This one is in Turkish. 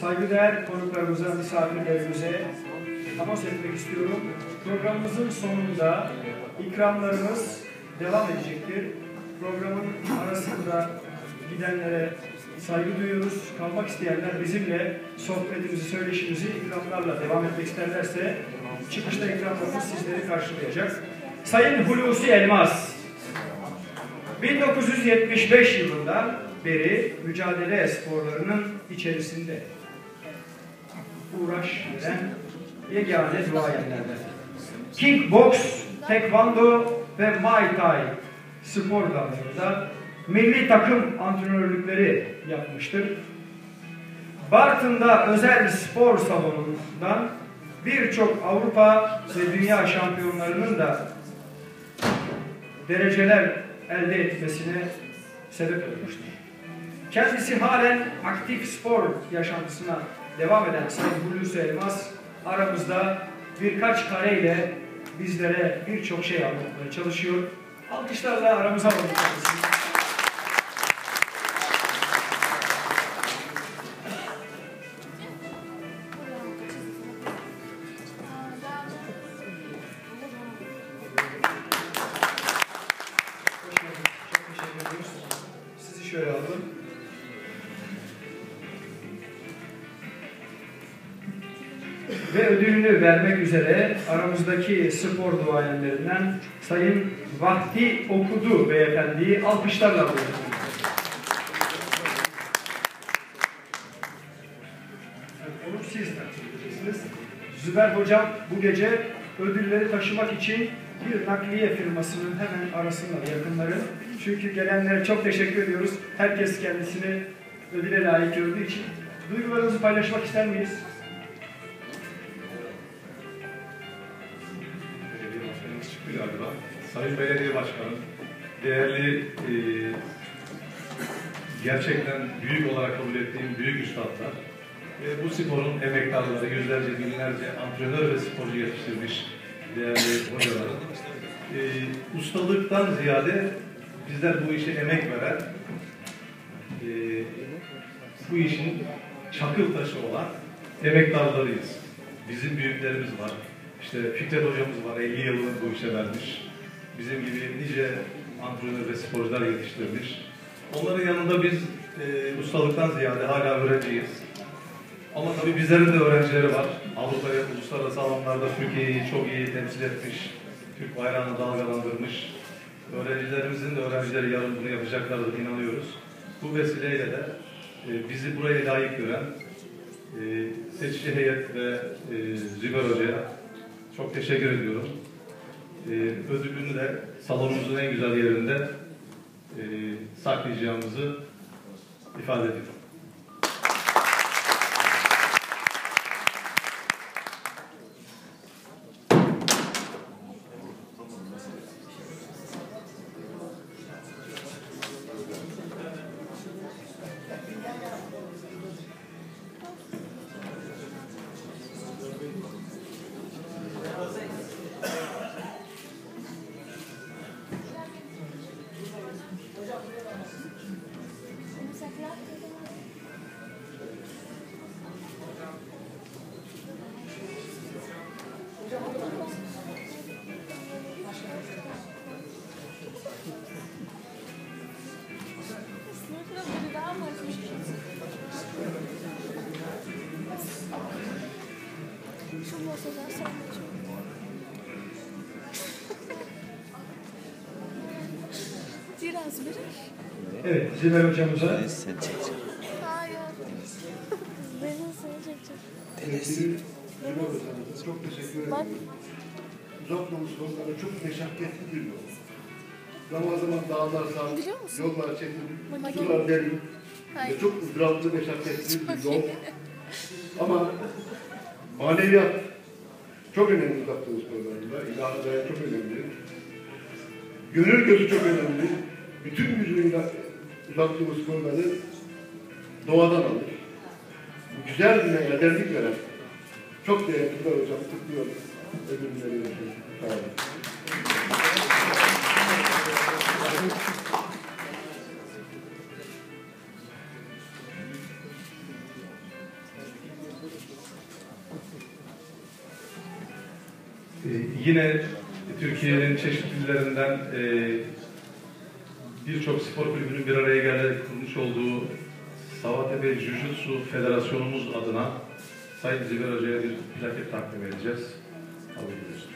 Saygıdeğer konuklarımıza, misafirlerimize temas etmek istiyorum. Programımızın sonunda ikramlarımız devam edecektir. Programın arasında gidenlere saygı duyuyoruz. Kalmak isteyenler bizimle sohbetimizi, söyleşimizi ikramlarla devam etmek isterlerse çıkışta ikramlarımız sizleri karşılayacak. Sayın Hulusi Elmas, 1975 yılından beri mücadele sporlarının içerisinde uğraş veren yegane duayenlerden. Kickbox, Taekwondo ve Muay Thai spor dallarında milli takım antrenörlükleri yapmıştır. Bartın'da özel spor salonundan birçok Avrupa ve dünya şampiyonlarının da dereceler elde etmesine sebep olmuştur. Kendisi halen aktif spor yaşantısına devam eden Sayın Hulusi Elmas aramızda birkaç kareyle bizlere birçok şey anlatmaya çalışıyor. Alkışlarla aramıza. Sizi şöyle alalım. Ve ödülünü vermek üzere aramızdaki spor duayenlerinden Sayın Vahdi Okudu beyefendiyi alkışlarla. Onu siz. Züber Hocam bu gece ödülleri taşımak için bir nakliye firmasının hemen arasında yakınları. Çünkü gelenlere çok teşekkür ediyoruz. Herkes kendisini ödüle layık gördüğü için. Duygularınızı paylaşmak ister miyiz? Sayın Belediye Başkanım, değerli e, gerçekten büyük olarak kabul ettiğim büyük üstadlar ve bu sporun emektarları, yüzlerce, binlerce antrenör ve sporcu yetiştirmiş değerli hocalarım. E, ustalıktan ziyade bizler bu işe emek veren, e, bu işin çakıl taşı olan emektarlarıyız. Bizim büyüklerimiz var. İşte Fikret hocamız var, 50 yılını bu işe vermiş. Bizim gibi nice antrenör ve sporcular yetiştirmiş. Onların yanında biz e, ustalıktan ziyade hala öğrenciyiz. Ama tabii bizlerin de öğrencileri var. Avrupa'ya, uluslararası alanlarda Türkiye'yi çok iyi temsil etmiş. Türk bayrağını dalgalandırmış. Öğrencilerimizin de öğrencileri yarın bunu yapacaklardır inanıyoruz. Bu vesileyle de e, bizi buraya layık gören e, seçici heyet ve e, Züber Hoca'ya çok teşekkür ediyorum. E, ödülünü de salonumuzun en güzel yerinde e, saklayacağımızı ifade ediyorum. Şu masadan sonra çok. Biraz bir. Evet, Züber hocamıza Sen çekeceksin. Hayır. Beni seni. Denesi. Çok teşekkür ederim. Bak. Yollara çok meşakkatli bir yol. Zaman zaman dağlar sağ, yollar Bak- sular derin. Hayır. Ve çok ızdıraplı, meşakkatli bir yol. Ama maneviyat çok önemli uzattığımız konularında. İlahi çok önemli. Gönül gözü çok önemli. Bütün gücüyle uzattığımız konuları doğadan alır. Güzel bir ederlik veren çok değerli hocam tutuyor ödül veriyor. Sağ olun. Ee, yine Türkiye'nin çeşitli illerinden e, birçok spor kulübünün bir araya gelerek kurmuş olduğu Savatepe Jiu-Jitsu Federasyonumuz adına Sayın Ziver Hoca'ya bir plaket takdim edeceğiz. Kabul ediyoruz.